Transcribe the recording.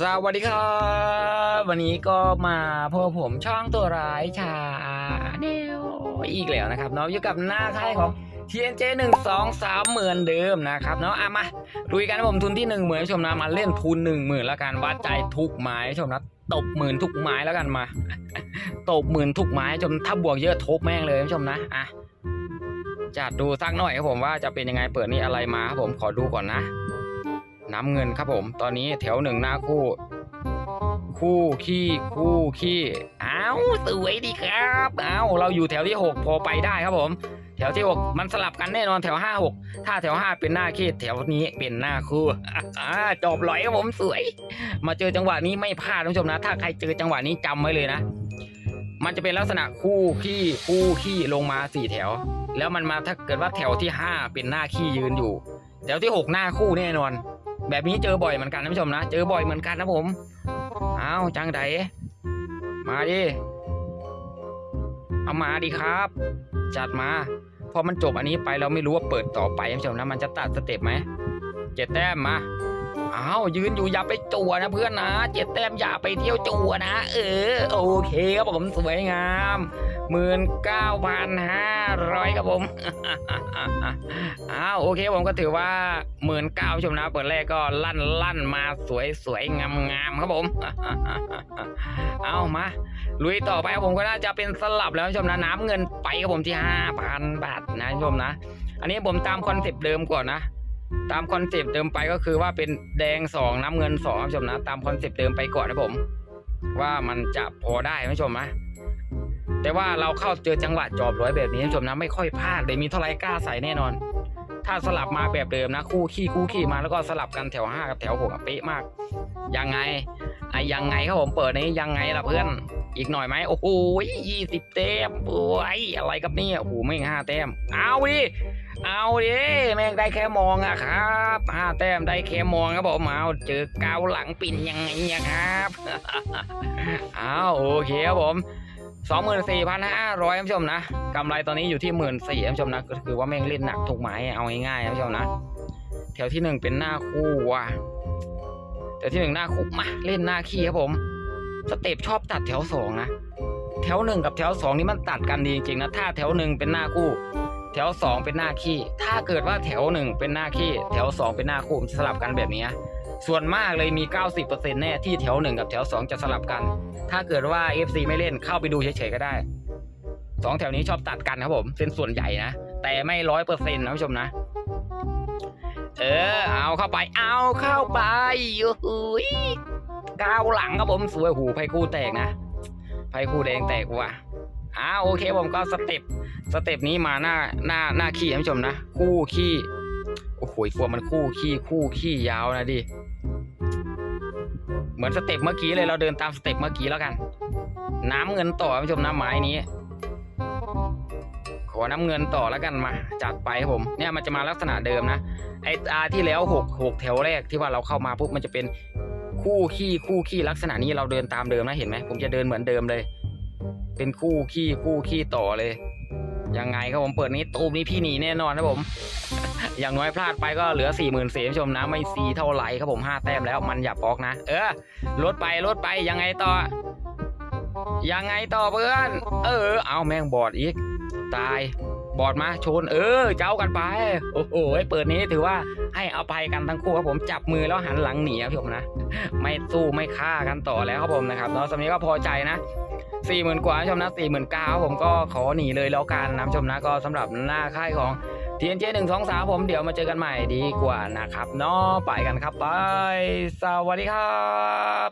สวัสดีครับ วันนี้ก็มาพบผมช่องตัวร้ายชาแนลอีกแล้วนะครับเนาะอยู่กับหน้าค่ายของ TNJ 1 2 3เหมือนเดิมนะครับเนาะอะมาลุยกันผมทุนที่ 1 หมื่นชมนะมาเล่นทุน1หมื่นแล้วกันวัดใจทุกไม้ชมนะตบหมื่นทุกไม้แล้วกันมาตบหมื่นทุกไม้ชมถ้าบวกเยอะทบแม่งเลยชมนะอะจัดดูสักหน่อยครับผมว่าจะเป็นยังไงเปิดนี่อะไรมาครับผมขอดูก่อนนะ น้ำเงินครับผม ตอนนี้แถวหนึ่งหน้าคู่ คู่ขี้คู่ขี้อ้าวสวยดีครับอ้าวเราอยู่แถวที่หกพอไปได้ครับผม แถวที่หกมันสลับกันแน่นอนแถวห้าหกถ้าแถวห้าเป็นหน้าขี้แถวนี้เป็นหน้าคู่อ่าจบลอยครับผมสวย มาเจอจังหวะนี้ไม่พลาดท่านผู้ชมนะ ถ้าใครเจอจังหวะนี้จำไว้เลยนะมันจะเป็นลักษณะคู่ขี้คู่ขี้ลงมาสี่แถว แล้วมันมาถ้าเกิดว่าแถวที่ห้าเป็นหน้าขี้ยืนอยู่ แถวที่หกหน้าคู่แน่นอน แบบนี้เจอบ่อยเหมือนกันนะผู้ชมนะ เจอบ่อยเหมือนกันนะผมเอาจังไดมาดิ เอามาดิครับ จัดมา พอมันจบอันนี้ไปเราไม่รู้ว่าเปิดต่อไปนผู้ชมนะ มันจะตัดสเต็ปไหมเจ็ดแต้มมาอ้าวยืนอยู่อย่าไปจั่วนะเพื่อนนะเจ็ดแต้มอย่าไปเที่ยวจั่วนะ เออ โอเคครับผมสวยงาม หมื่นเก้าพันห้าร้อยครับผมอ้าวโอเคผมก็ถือว่าหมื่นเก้าชมนะเปิดแรกก็ลั่นลั่นมาสวยสวยงามงามครับผม เอามาลุยต่อไปครับผมก็น่าจะเป็นสลับแล้วชมนะน้ำเงินไปครับผมที่ห้าพันบาทนะชมนะ อันนี้ผมตามคอนเซปต์เดิมก่อนนะตามคอนเซปต์เดิมไปก็คือว่าเป็นแดงสองน้ำเงินสองชมนะ ตามคอนเซปต์เดิมไปก่อนนะผม ว่ามันจะพอได้ไหมชมนะ แต่ว่าเราเข้าเจอจังหวะจอบร้อยแบบนี้ท่านผู้ชมนะไม่ค่อยพลาดเลยมีเท่าไรกล้าใส่แน่นอน ถ้าสลับมาแบบเดิมนะ คู่ขี้คู่ขี้มาแล้วก็สลับกันแถวห้ากับแถวหกอะเป๊ะมาก ยังไงไอ้ยังไงครับผมเปิดนี้ยังไงล่ะเพื่อน อีกหน่อยไหมโอ้โหยี่สิบแต้มโอ้ยอะไรกับเนี่ยโอ้โหไม่ห้าแต้มเอาดิเอาดิแม่งได้แค่มองอะครับห้าแต้มได้แค่มองครับผมเอาเจอเกาหลังปิ่นยังไงอะครับเอาโอเคครับผม สองหมื่นสี่พันห้าร้อยท่านผู้ชมนะกำไรตอนนี้อยู่ที่หมื่นสี่ท่านผู้ชมนะก็คือว่าแม่งเล่นหนักถูกไหมเอาง่ายๆท่านผู้ชมนะแถวที่หนึ่งเป็นหน้าคู่ว่ะแถวที่หนึ่งหน้าคู่มาเล่นหน้าขี้ครับผมสเต็ปชอบตัดแถวสองนะแถวหนึ่งกับแถวสองนี่มันตัดกันดีจริงๆนะถ้าแถวหนึ่งเป็นหน้าคู่ แถวสองเป็นหน้าขี้ถ้าเกิดว่าแถวหนึ่งเป็นหน้าขี้แถวสองเป็นหน้าคู่มันจะสลับกันแบบนี้ ส่วนมากเลยมี 90%แน่ที่แถวหนึ่งกับแถวสองจะสลับกัน ถ้าเกิดว่า FC ไม่เล่นเข้าไปดูเฉยๆก็ได้สองแถวนี้ชอบตัดกันครับผมเป็นส่วนใหญ่นะ แต่ไม่ร้อยเปอร์เซ็นต์นะผู้ชมนะ เออ เอาเข้าไป เอาเข้าไปโอ้โหยก้าวหลังครับผมสวยหูไพ่คู่แตกนะไพ่คู่แดงแตกว่ะอ้าโอเคผมก็สเต็ปสเต็ปนี้มาหน้าหน้าหน้าขี้นะผู้ชมนะ คู่ขี้ อ้โหฟัวมันคู่ขี้คู่ขี้ยาวนะดิ เหมือนสเต็ปเมื่อกี้เลยเราเดินตามสเต็ปเมื่อกี้แล้วกัน น้ำเงินต่อท่านผู้ชมน้ำไม้นี้ ขอน้ำเงินต่อแล้วกันมาจัดไปครับผม เนี่ยมันจะมาลักษณะเดิมนะไอตาที่แล้วหกหกแถวแรกที่ว่าเราเข้ามาปุ๊บมันจะเป็นคู่ขี้คู่ขี้ลักษณะนี้เราเดินตามเดิมนะเห็นไหมผมจะเดินเหมือนเดิมเลย เป็นคู่ขี้คู่ขี้ต่อเลย ยังไงครับผมเปิดนี้ตูมนี้พี่หนีแน่นอนนะผม อย่างน้อยพลาดไปก็เหลือสี่หมื่นเสียชมนะไม่ซีเท่าไหร่ครับผมห้าแต้มแล้วมันอย่าปอกนะ เออลดไปลดไปยังไงต่อ ยังไงต่อเพื่อน เออ เอาแม่งบอดอีก ตายบอดมาชน เออ เจ้ากันไป โอ้โหเปิดนี้ถือว่าให้เอภัยกันทั้งคู่ครับผมจับมือแล้วหันหลังหนีครับผมนะ ไม่สู้ไม่ฆ่ากันต่อแล้วครับผมนะครับเนาะสำนี้ก็พอใจนะ สี่หมื่นกว่าชมนะสี่หมื่นเก้าผมก็ขอหนีเลยแล้วกันนะชมนะก็สำหรับหน้าค่ายของเทียนเจหนึ่งสองสามผมเดี๋ยวมาเจอกันใหม่ดีกว่านะครับเนาะไปกันครับไป สวัสดีครับ